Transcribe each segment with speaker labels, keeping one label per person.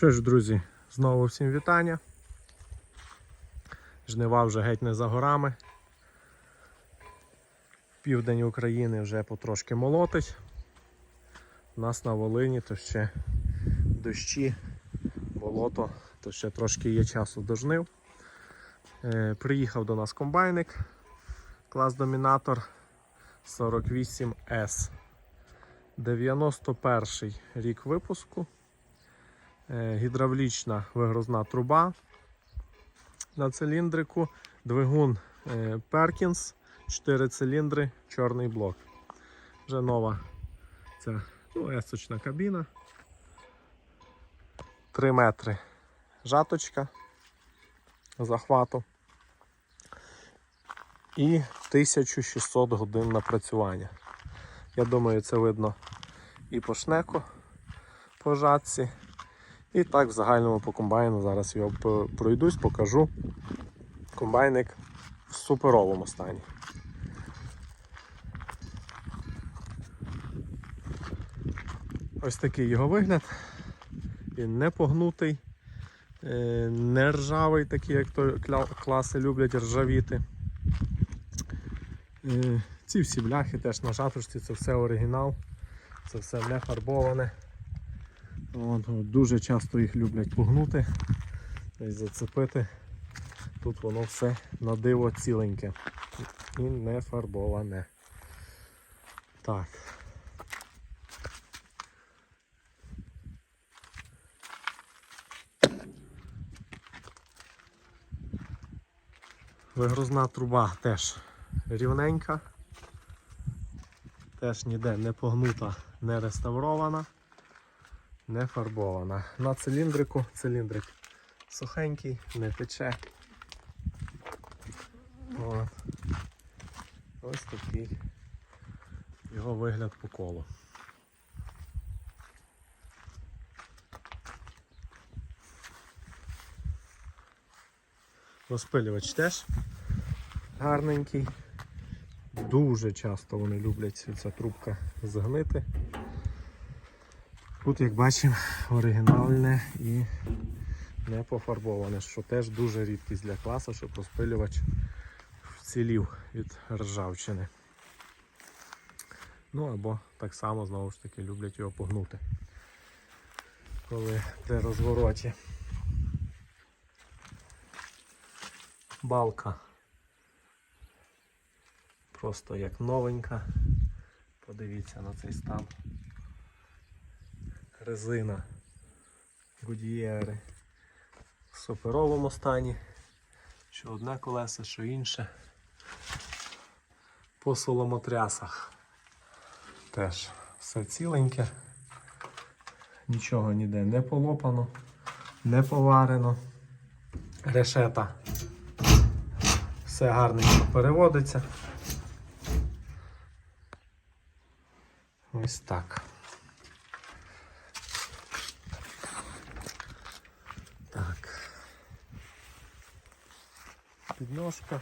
Speaker 1: Що ж, друзі, знову всім вітання. Жнива вже геть не за горами. Південь України вже потрошки молотить. У нас на Волині то ще дощі, болото, то ще трошки є часу до жнив. Е, приїхав до нас комбайник, клас домінатор 48S. 91 рік випуску. Е, гідравлічна вигрузна труба на циліндрику, двигун е, Perkins, 4 циліндри, чорний блок. Вже нова ця ну, есочна кабіна. 3 метри жаточка захвату. І 1600 годин напрацювання. Я думаю, це видно і по шнеку, по жатці. І так в загальному по комбайну зараз його пройдусь, покажу. Комбайник в суперовому стані. Ось такий його вигляд. Він не погнутий, е, не ржавий, такий, як то класи люблять ржавіти. Е, Ці всі бляхи теж на жатушці, це все оригінал, це все не фарбоване. От, дуже часто їх люблять погнути, десь зацепити. Тут воно все на диво ціленьке і не фарбоване. Так. Вигрузна труба теж рівненька, теж ніде не погнута, не реставрована не фарбована. На циліндрику циліндрик сухенький, не тече. От. Ось такий його вигляд по колу. Розпилювач теж гарненький. Дуже часто вони люблять ця трубка згнити. Тут, як бачимо, оригінальне і не пофарбоване, що теж дуже рідкість для класу, щоб розпилювач вцілів від ржавчини. Ну або так само знову ж таки люблять його погнути, коли при розвороті. Балка просто як новенька. Подивіться на цей стан резина Гудієри в суперовому стані. Що одне колесо, що інше. По соломотрясах теж все ціленьке, нічого ніде не полопано, не поварено. Решета все гарненько переводиться. Ось так. Підножка.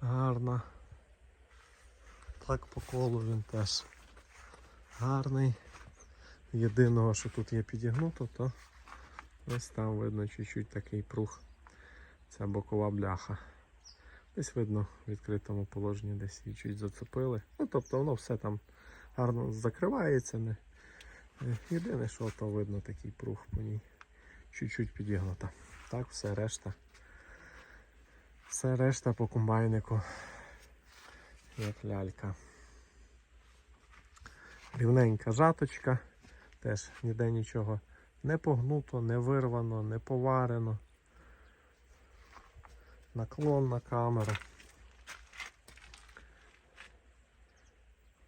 Speaker 1: Гарна. Так по колу він теж гарний. Єдиного, що тут є підігнуто, то ось там видно чуть-чуть такий прух. Ця бокова бляха. Десь видно в відкритому положенні десь її чуть зацепили. Ну тобто воно все там гарно закривається. Не, Єдине, що то видно такий прух по ній. Чуть-чуть підігнута. Так, все решта. Все решта по комбайнику. Як лялька. Рівненька жаточка. Теж ніде нічого не погнуто, не вирвано, не поварено. Наклон на камеру.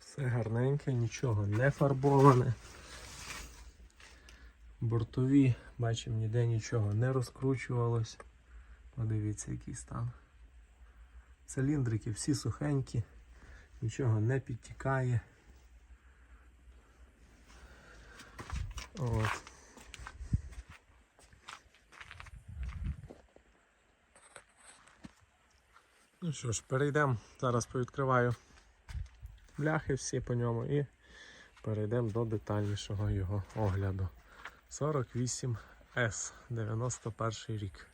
Speaker 1: Все гарненьке, нічого не фарбоване. Бортові, бачимо, ніде нічого не розкручувалось. Подивіться, який стан. Циліндрики всі сухенькі, нічого не підтікає. От. Ну що ж, перейдемо. Зараз повідкриваю бляхи всі по ньому і перейдемо до детальнішого його огляду. 48С, 91 рік.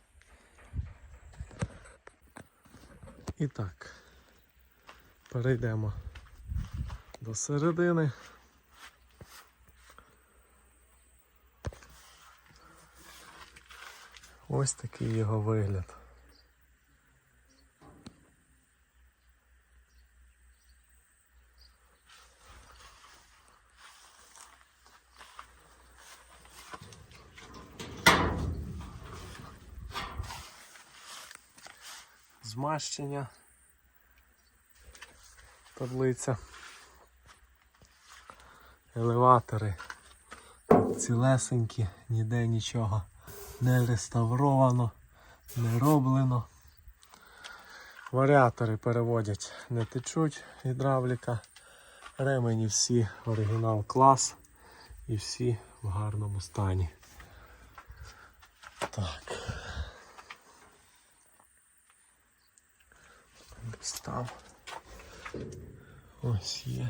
Speaker 1: І так, перейдемо до середини. Ось такий його вигляд. Змащення. Таблиця. Елеватори. Цілесенькі, ніде нічого не реставровано, не роблено. Варіатори переводять, не течуть гідравліка. Ремені всі оригінал клас і всі в гарному стані. Так. Достав. Ось є.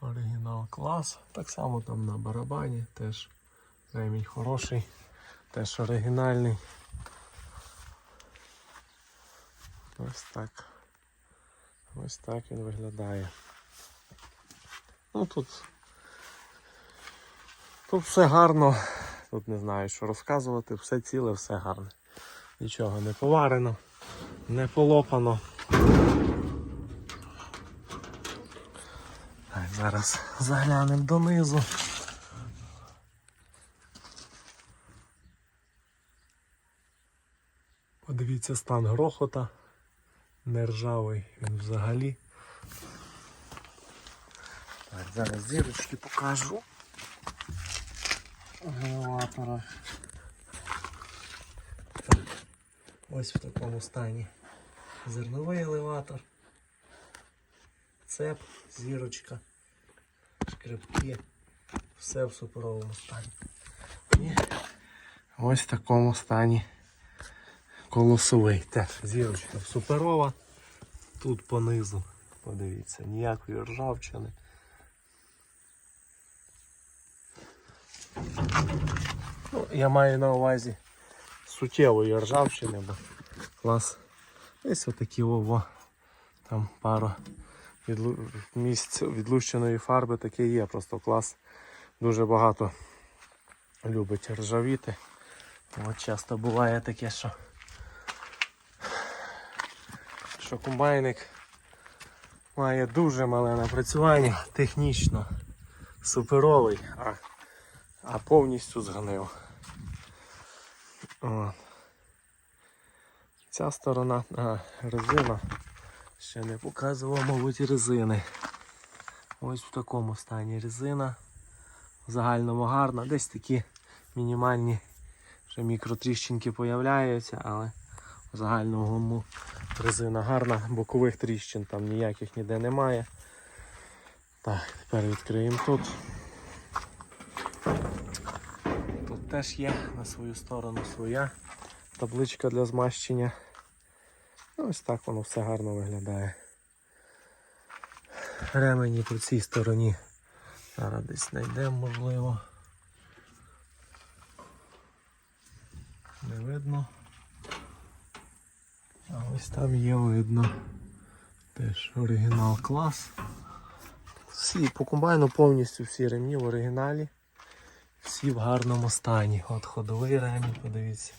Speaker 1: Оригінал клас. Так само там на барабані теж ремінь хороший, теж оригінальний. Ось так. Ось так він виглядає. Ну тут, тут все гарно. Тут не знаю, що розказувати, все ціле, все гарне. Нічого не поварено, не полопано. Так, зараз заглянемо донизу. Подивіться стан грохота. Не ржавий він взагалі. Так, зараз зірочки покажу. Генератора. Ось в такому стані. Зерновий елеватор. Цеп, зірочка, шкребки. Все в суперовому стані. І ось в такому стані колосовий. Теж зірочка суперова. Тут понизу, подивіться, ніякої ржавчини. Ну, я маю на увазі суттєвої ржавчини, бо клас. Ось отакі ово. Там пара відлу... місць відлущеної фарби таке є. Просто клас дуже багато любить ржавіти. От часто буває таке, що що комбайник має дуже мале напрацювання, технічно суперовий, а, а повністю згнив. От. Ця сторона, а, резина. Ще не показував, мабуть, резини. Ось в такому стані резина. В загальному гарна. Десь такі мінімальні ще мікротріщинки появляються, але в загальному резина гарна, бокових тріщин там ніяких ніде немає. Так, тепер відкриємо тут. Тут теж є на свою сторону своя табличка для змащення. Ось так воно все гарно виглядає. Ремені по цій стороні. Зараз десь знайдемо, можливо. Не видно. А ось там є видно. Теж оригінал клас. Всі по комбайну повністю всі ремні в оригіналі. Всі в гарному стані. От ходовий ремінь, подивіться,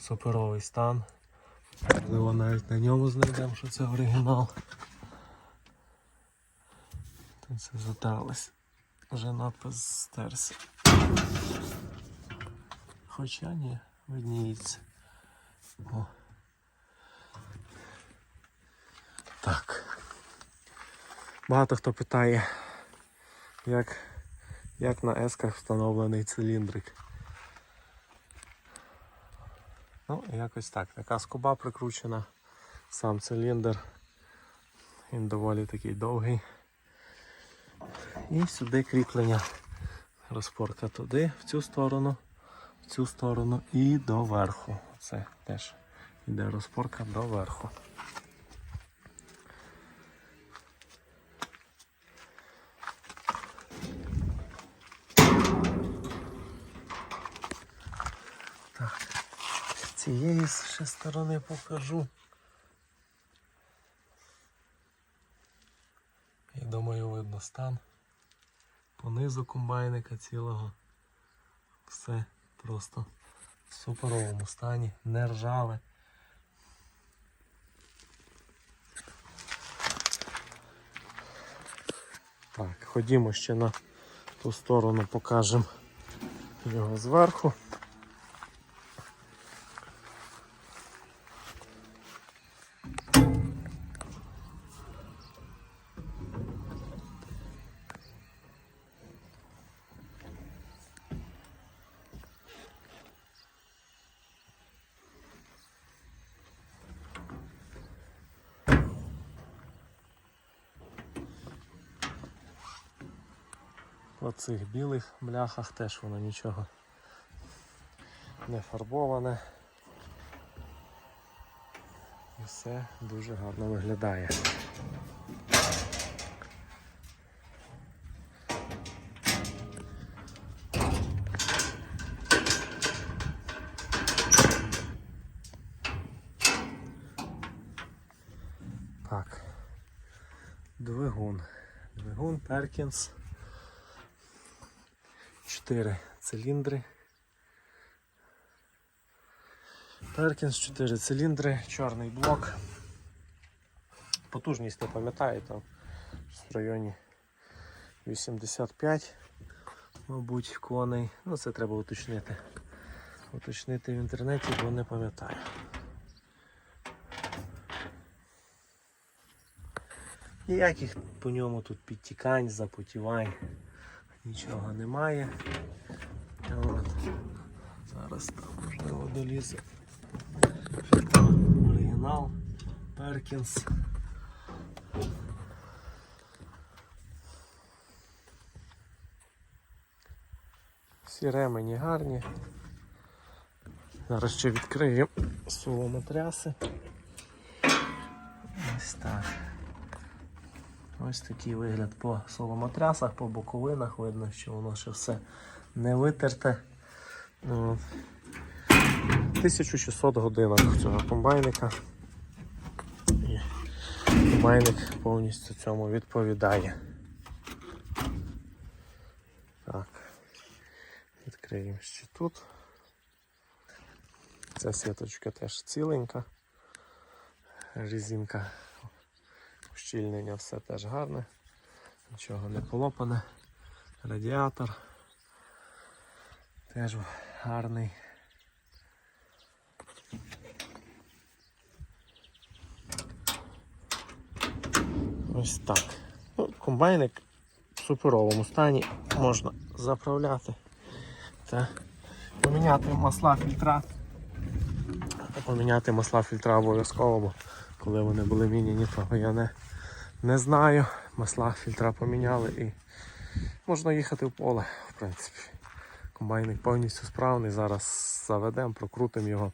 Speaker 1: суперовий стан. Можливо, навіть на ньому знайдемо, що це оригінал. Тут це затерлось. Вже надпис стерся. Хоча ні, видніється. О. Так. Багато хто питає, як, як на есках встановлений циліндрик. Ну, якось так. Така скоба прикручена, сам циліндр. Він доволі такий довгий. І сюди кріплення розпорка туди, в цю сторону, в цю сторону і доверху. Це теж йде розпорка до Цієї ще сторони покажу. Я думаю, видно стан. Понизу комбайника цілого. Все просто в суперовому стані, не ржаве. Так, ходімо ще на ту сторону, покажемо його зверху. По цих білих бляхах теж воно нічого не фарбоване. І все дуже гарно виглядає. Так. Двигун. Двигун Перкінс. 4 циліндри. Перкінс 4 циліндри, чорний блок. Потужність не пам'ятаю, там в районі 85, мабуть, коней. Ну це треба уточнити. Уточнити в інтернеті, бо не пам'ятаю. Ніяких по ньому тут підтікань, запотівань нічого немає. От. Зараз там можливо долізе. Оригінал, Перкінс. Всі ремені гарні. Зараз ще відкрию соломотряси. Ось так. Ось такий вигляд по соломотрясах, по боковинах видно, що воно ще все не витерте. Ну, 1600 годинок цього комбайника. І комбайник повністю цьому відповідає. Так. Відкриємо ще тут. Ця сіточка теж ціленька. Резинка Ущільнення все теж гарне, нічого не полопане. Радіатор теж гарний. Ось так. Ну, комбайник в суперовому стані можна заправляти та поміняти масла фільтра. Поміняти масла фільтра обов'язково, бо коли вони були міняні, того я не, не знаю. Масла фільтра поміняли і можна їхати в поле, в принципі. Комбайник повністю справний. Зараз заведемо, прокрутимо його.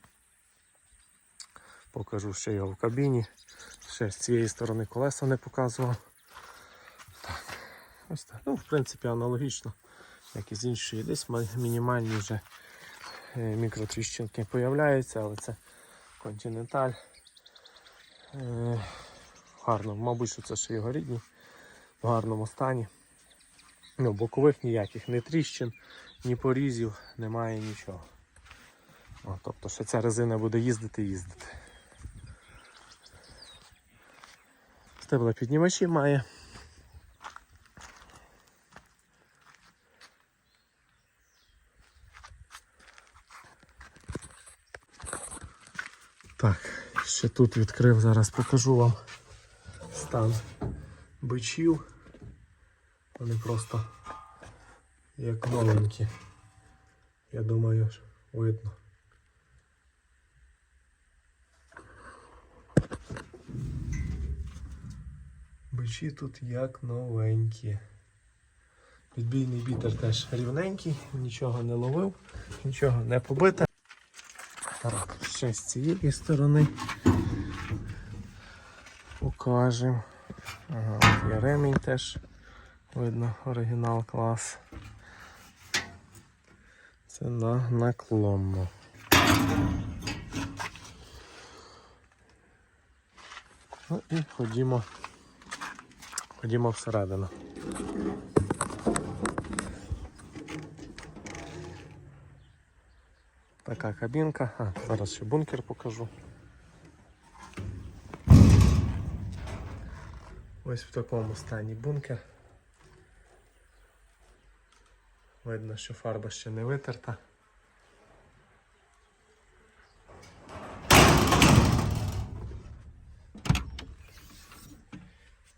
Speaker 1: Покажу ще його в кабіні. Ще з цієї сторони колеса не показував. Так, ось так. Ну, в принципі, аналогічно, як і з іншої. Десь мінімальні вже е, мікротріщинки появляються, але це континенталь. Е, гарно, мабуть, що це ще його рідні, в гарному стані. Ну, бокових ніяких, ні тріщин, ні порізів, немає нічого. О, тобто ще ця резина буде їздити їздити. Стебла піднімачі має. Так, ще тут відкрив, зараз покажу вам стан бичів. Вони просто як новенькі. Я думаю, видно. Бичі тут як новенькі. Відбійний бітер теж рівненький, нічого не ловив, нічого не побите. Так, ще з цієї сторони покажемо. Ага, от є ремінь теж. Видно, оригінал клас. Це на наклонно. Ну і ходімо. Ходімо всередину. Така кабінка. А, зараз ще бункер покажу. Ось в такому стані бункер. Видно, що фарба ще не витерта.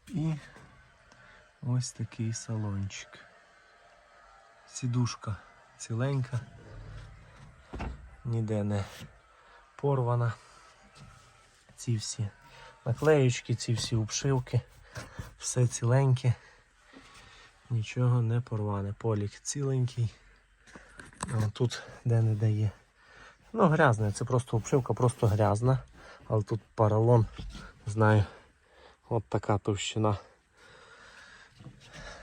Speaker 1: І ось такий салончик. Сідушка ціленька, ніде не порвана. Ці всі наклеючки, ці всі обшивки, все ціленьке, нічого не порване. Полік ціленький. О, тут де не дає. Ну, грязне, це просто обшивка, просто грязна. Але тут поролон, знаю, от така товщина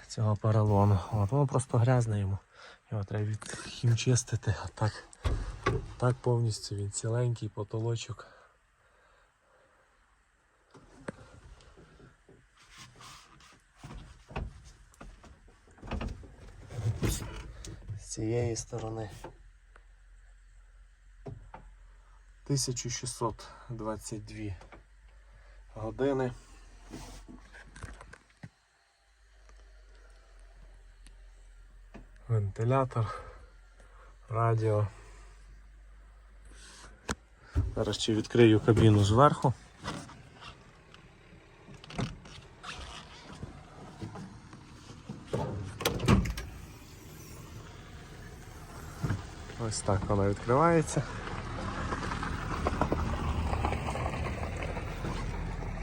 Speaker 1: цього поролону. От, воно просто грязне йому. Його треба відхімчистити, а так, так повністю він ціленький потолочок. З цієї сторони 1622 години. Вентилятор, радіо. Зараз ще відкрию кабіну зверху. Ось так вона відкривається.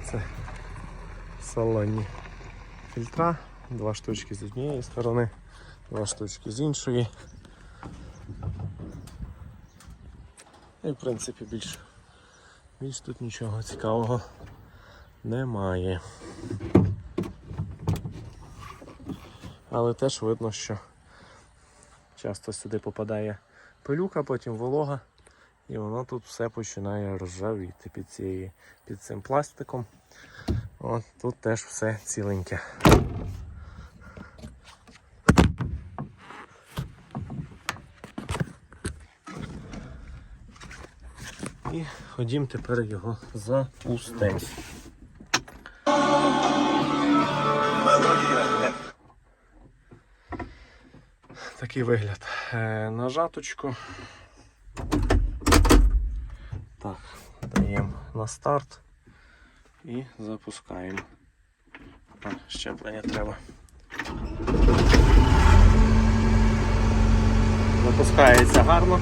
Speaker 1: Це салонні фільтра, два штучки з однієї сторони, два штучки з іншої. І в принципі більш, більш тут нічого цікавого немає. Але теж видно, що часто сюди попадає пилюка, потім волога, і воно тут все починає ржавіти під, цією, під цим пластиком. От тут теж все ціленьке. І ходім тепер його запустимо. Такий вигляд. Е, нажаточку. Так, даємо на старт і запускаємо. А, щеплення треба. Запускається гарно.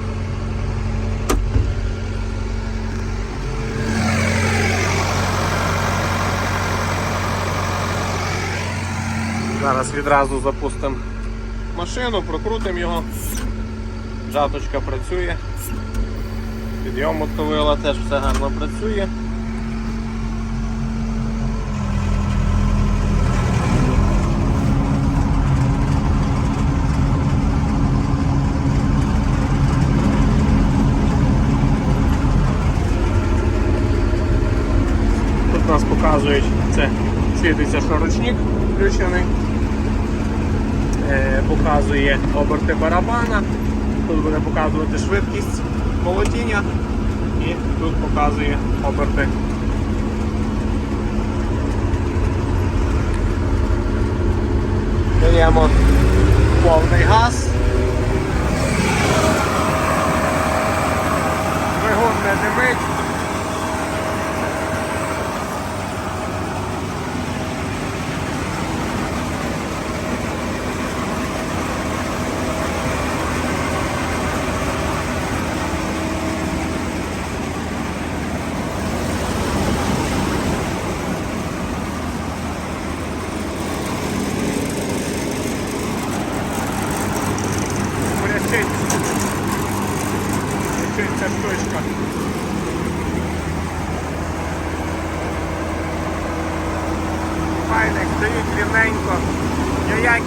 Speaker 1: Зараз відразу запустимо машину, прокрутимо його. Жаточка працює. Підйом мотовила теж все гарно працює. Тут нас показують, це світиться, що ручник включений. Е, показує оберти барабана. Тут буде показувати швидкість молотіння і тут показує оберти. Даємо повний газ.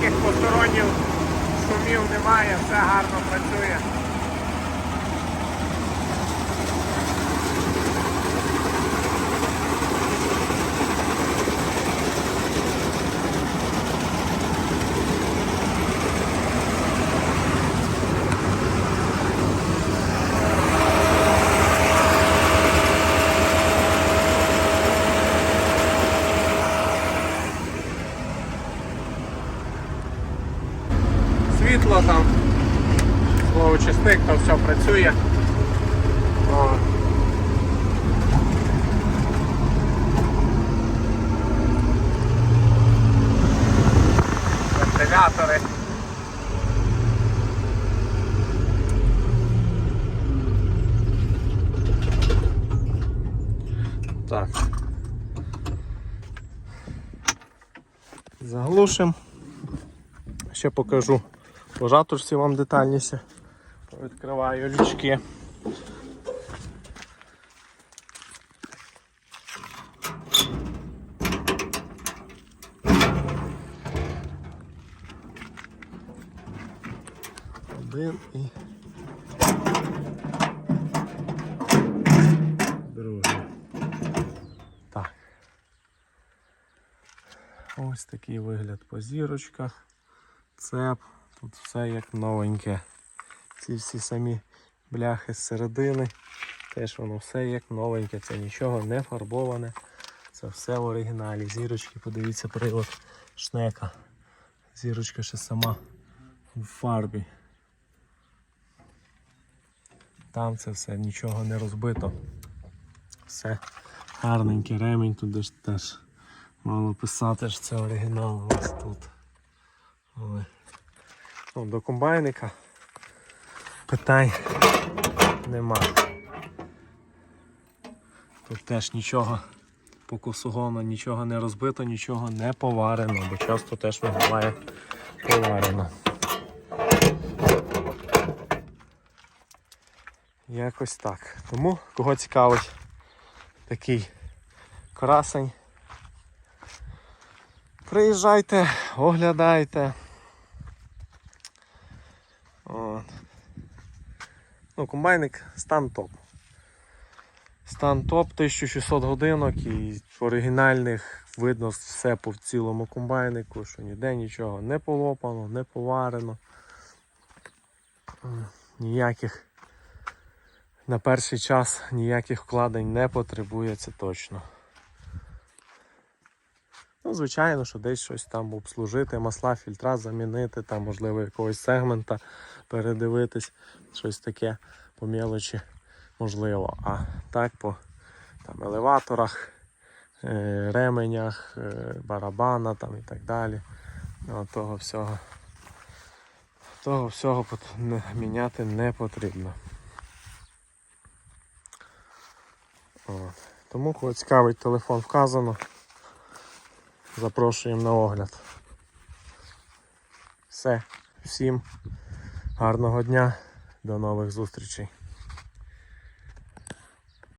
Speaker 1: Ніяких посторонніх шумів немає, все гарно працює. працює. О. Вентилятори. Так. Заглушимо. Ще покажу по жатушці вам детальніше. Відкриваю лючки. Один і другий. Так. Ось такий вигляд по зірочках. Цеп. Тут все як новеньке. Ці всі самі бляхи з середини. Теж воно все як новеньке. Це нічого не фарбоване. Це все в оригіналі. Зірочки, подивіться, привод шнека. Зірочка ще сама в фарбі. Там це все нічого не розбито. Все гарненький ремінь туди ж теж мало писати, що це оригінал ось тут. Але, ну, до комбайника питань нема. Тут теж нічого по косогону, нічого не розбито, нічого не поварено, бо часто теж буває поварено. Якось так. Тому кого цікавить такий красень. Приїжджайте, оглядайте. От. Ну, комбайник стан топ. Стан топ 1600 годинок і в оригінальних видно все по цілому комбайнику, що ніде нічого не полопано, не поварено. Ніяких на перший час ніяких вкладень не потребує, це точно. Ну, звичайно, що десь щось там обслужити, масла, фільтра замінити, там, можливо, якогось сегмента передивитись, щось таке по мелочі можливо. А так по там, елеваторах, е, ременях, е, барабана там, і так далі. Ну, того всього, того всього міняти не потрібно. От. Тому, кого цікавить телефон вказано. Запрошуємо на огляд. Все, всім гарного дня, до нових зустрічей.